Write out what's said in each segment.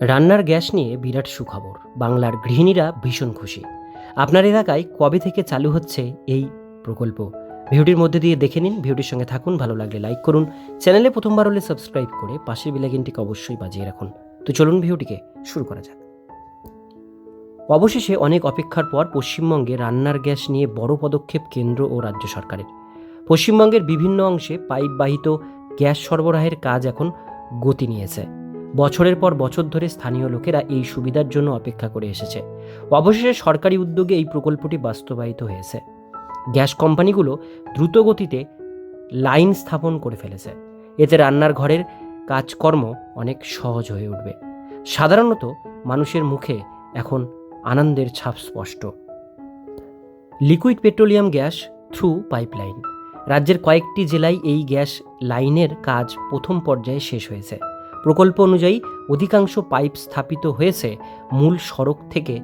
রান্নার গ্যাস নিয়ে বিরাট সুখবর। বাংলার গৃহিণীরা ভীষণ খুশি। আপনার এলাকায় কবে থেকে চালু হচ্ছে এই প্রকল্প? ভিডিওটির মধ্যে দিয়ে দেখে নিন, ভিডিওটির সঙ্গে থাকুন, ভালো লাগলে লাইক করুন। চ্যানেলে প্রথমবার হলে সাবস্ক্রাইব করে পাশের বিলাগিনটিকে অবশ্যই বাজিয়ে রাখুন। তো চলুন ভিডিওটিকে শুরু করা যাক। অবশেষে অনেক অপেক্ষার পর পশ্চিমবঙ্গে রান্নার গ্যাস নিয়ে বড় পদক্ষেপ কেন্দ্র ও রাজ্য সরকারের। পশ্চিমবঙ্গের বিভিন্ন অংশে পাইপ বাহিত গ্যাস সরবরাহের কাজ এখন গতি নিয়েছে। বছরের পর বছর ধরে স্থানীয় লোকেরা এই সুবিধার জন্য অপেক্ষা করে এসেছে। অবশেষে সরকারি উদ্যোগে এই প্রকল্পটি বাস্তবায়িত হয়েছে। গ্যাস কোম্পানিগুলো দ্রুত গতিতে লাইন স্থাপন করে ফেলেছে। এতে রান্নার ঘরের কাজকর্ম অনেক সহজ হয়ে উঠবে। সাধারণত মানুষের মুখে এখন আনন্দের ছাপ স্পষ্ট। Liquid petroleum gas through pipeline. রাজ্যের কয়েকটি জেলায় এই গ্যাস লাইনের কাজ প্রথম পর্যায়ে শেষ হয়েছে। প্রকল্প অনুযায়ী অধিকাংশ পাইপ স্থাপিত হয়েছে মূল সড়ক থেকে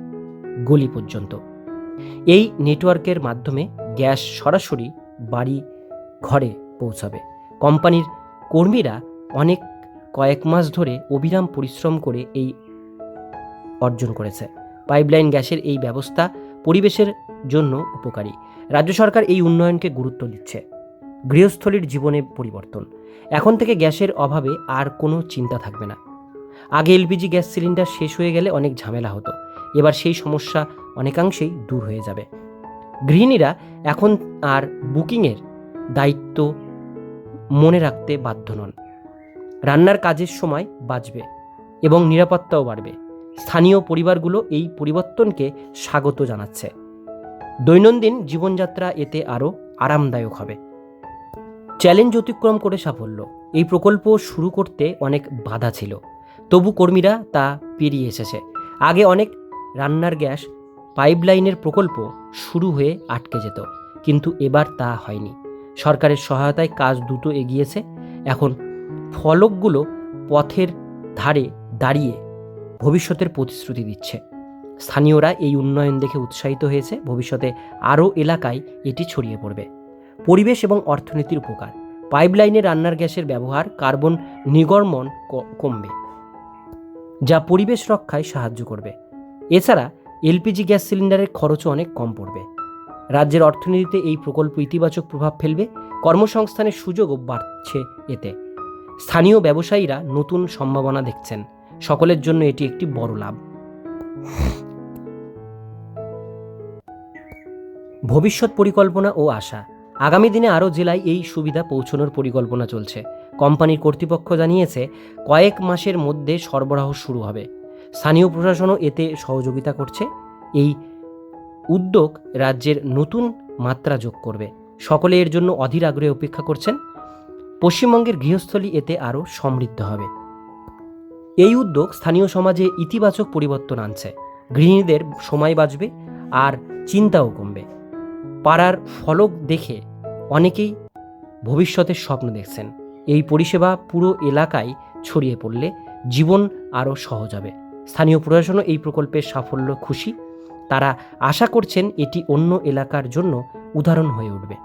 গলি পর্যন্ত। এই নেটওয়ার্কের মাধ্যমে গ্যাস সরাসরি বাড়ি ঘরে পৌঁছাবে। কোম্পানির কর্মীরা অনেক কয়েক মাস ধরে অবিরাম পরিশ্রম করে এই অর্জন করেছে। পাইপলাইন গ্যাসের এই ব্যবস্থা পরিবেশের জন্য উপকারী। রাজ্য সরকার এই উন্নয়নকে গুরুত্ব দিচ্ছে। গৃহস্থলীর জীবনে পরিবর্তন। এখন থেকে গ্যাসের অভাবে আর কোনো চিন্তা থাকবে না। আগে এলপিজি গ্যাস সিলিন্ডার শেষ হয়ে গেলে অনেক ঝামেলা হতো। এবার সেই সমস্যা অনেকাংশেই দূর হয়ে যাবে। গৃহিণীরা এখন আর বুকিংয়ের দায়িত্ব মনে রাখতে বাধ্য নন। রান্নার কাজের সময় বাঁচবে এবং নিরাপত্তাও বাড়বে। স্থানীয় পরিবারগুলো এই পরিবর্তনকে স্বাগত জানাচ্ছে। দৈনন্দিন জীবনযাত্রা এতে আরও আরামদায়ক হবে। চ্যালেঞ্জ অতিক্রম করে সাফল্য। এই প্রকল্প শুরু করতে অনেক বাধা ছিল। তবু কর্মীরা তা পেরিয়ে এসেছে। আগে অনেক রান্নার গ্যাস পাইপলাইনের প্রকল্প শুরু হয়ে আটকে যেত। কিন্তু এবার তা হয়নি। সরকারের সহায়তায় কাজ দ্রুত এগিয়েছে। এখন ফলকগুলো পথের ধারে দাঁড়িয়ে ভবিষ্যতের প্রতিশ্রুতি দিচ্ছে। স্থানীয়রা এই উন্নয়ন দেখে উৎসাহিত হয়েছে। ভবিষ্যতে আরও এলাকায় এটি ছড়িয়ে পড়বে। পরিবেশ এবং অর্থনীতির উপকার। পাইপলাইনে রান্নার গ্যাসের ব্যবহার কার্বন নির্গমন কমবে, যা পরিবেশ রক্ষায় সাহায্য করবে। এছাড়া, এলপিজি গ্যাস সিলিন্ডারের খরচও অনেক কম পড়বে। রাজ্যের অর্থনীতিতে এই প্রকল্প ইতিবাচক প্রভাব ফেলবে, কর্মসংস্থানের সুযোগও বাড়ছে এতে। স্থানীয় ব্যবসায়ীরা নতুন সম্ভাবনা দেখছেন। সকলের জন্য এটি একটি বড় লাভ। ভবিষ্যৎ পরিকল্পনা ও আশা। আগামী দিনে আরও জেলায় এই সুবিধা পৌঁছানোর পরিকল্পনা চলছে। কোম্পানির কর্তৃপক্ষ জানিয়েছে, কয়েক মাসের মধ্যে সরবরাহ শুরু হবে। স্থানীয় প্রশাসনও এতে সহযোগিতা করছে। এই উদ্যোগ রাজ্যের নতুন মাত্রা যোগ করবে। সকলে এর জন্য অধীর আগ্রহে অপেক্ষা করছেন। পশ্চিমবঙ্গের গৃহস্থলী এতে আরও সমৃদ্ধ হবে। এই উদ্যোগ স্থানীয় সমাজে ইতিবাচক পরিবর্তন আনছে। গৃহিণীদের সময় বাঁচবে আর চিন্তাও কমবে। পাড়ার ফলক দেখে অনেকেই ভবিষ্যতের স্বপ্ন দেখছেন। এই পরিষেবা পুরো এলাকায় ছড়িয়ে পড়লে জীবন আরও সহজ হবে। স্থানীয় প্রশাসনও এই প্রকল্পের সাফল্য খুশি। তারা আশা করছেন এটি অন্য এলাকার জন্য উদাহরণ হয়ে উঠবে।